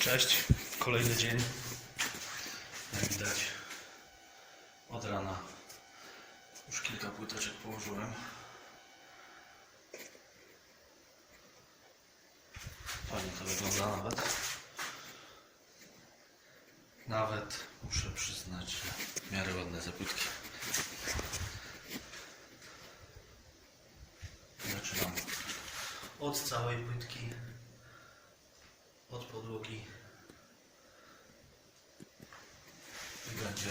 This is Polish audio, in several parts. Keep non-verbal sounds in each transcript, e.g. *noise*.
Cześć, kolejny dzień. Jak widać, od rana już kilka płyteczek położyłem. Fajnie to wygląda nawet. Nawet muszę przyznać, że w miarę ładne zapłytki. Zaczynam od całej płytki, od podłogi i będzie,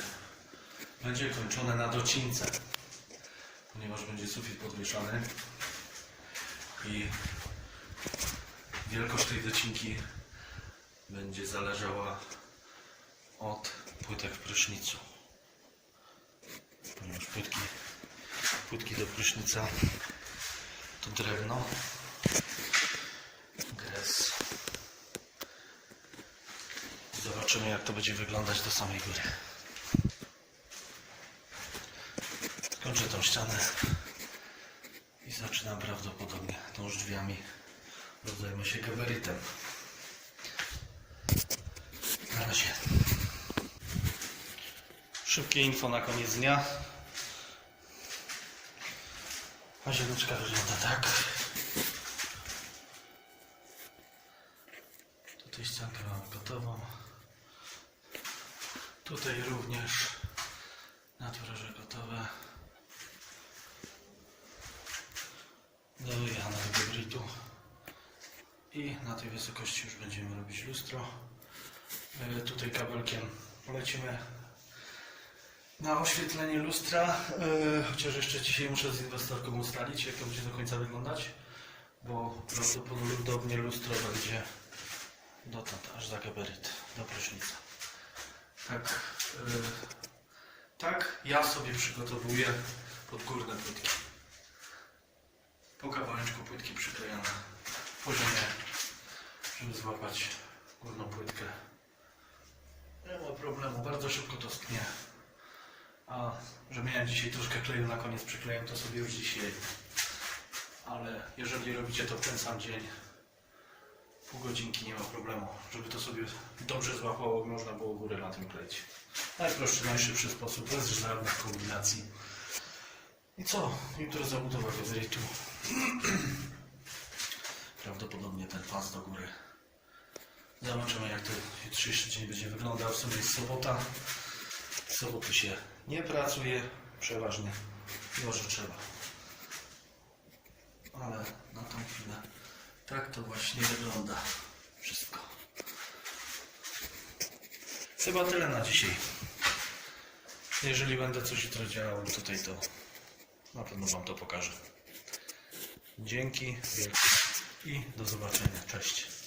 będzie kończone na docince, ponieważ będzie sufit podwieszany i wielkość tej docinki będzie zależała od płytek w prysznicu. Ponieważ płytki, płytki do prysznica to drewno, gres. Zobaczymy jak to będzie wyglądać do samej góry. Kończę tą ścianę i zaczynam prawdopodobnie tą drzwiami. Rozdajmy się gabaritem. Na razie. Szybkie info na koniec dnia. Łazieneczka wygląda tak. Tutaj ściankę mam gotową. Tutaj również naturaże gotowe. Do wyjechania do gabaritu. I na tej wysokości już będziemy robić lustro. E, Tutaj kabelkiem lecimy na oświetlenie lustra, e, chociaż jeszcze dzisiaj muszę z inwestorką ustalić, jak to będzie do końca wyglądać, bo prawdopodobnie lustro będzie dotąd, aż za gabaryt, do prysznica. Tak ja sobie przygotowuję podgórne płytki. Po kawałeczku płytki przyklejane w poziomie, żeby złapać górną płytkę. Nie ma problemu, bardzo szybko to sknie. A że miałem dzisiaj troszkę kleju na koniec przyklejem, to sobie już dzisiaj. Ale jeżeli robicie to w ten sam dzień, pół godzinki nie ma problemu, żeby to sobie dobrze złapało, można było górę na tym kleić. Najprostszy, najszybszy sposób, bez żadnych kombinacji. I co? Jutro zabudowa gabarytu. *clears throat* Prawdopodobnie ten pas do góry. Zobaczymy jak to jutrzejszy dzień będzie wyglądał. W sumie jest sobota. W soboty się nie pracuje przeważnie. Może trzeba. Ale na tą chwilę tak to właśnie wygląda wszystko. Chyba tyle na dzisiaj. Jeżeli będę coś jutro działał tutaj, to na pewno Wam to pokażę. Dzięki wielkie i do zobaczenia. Cześć.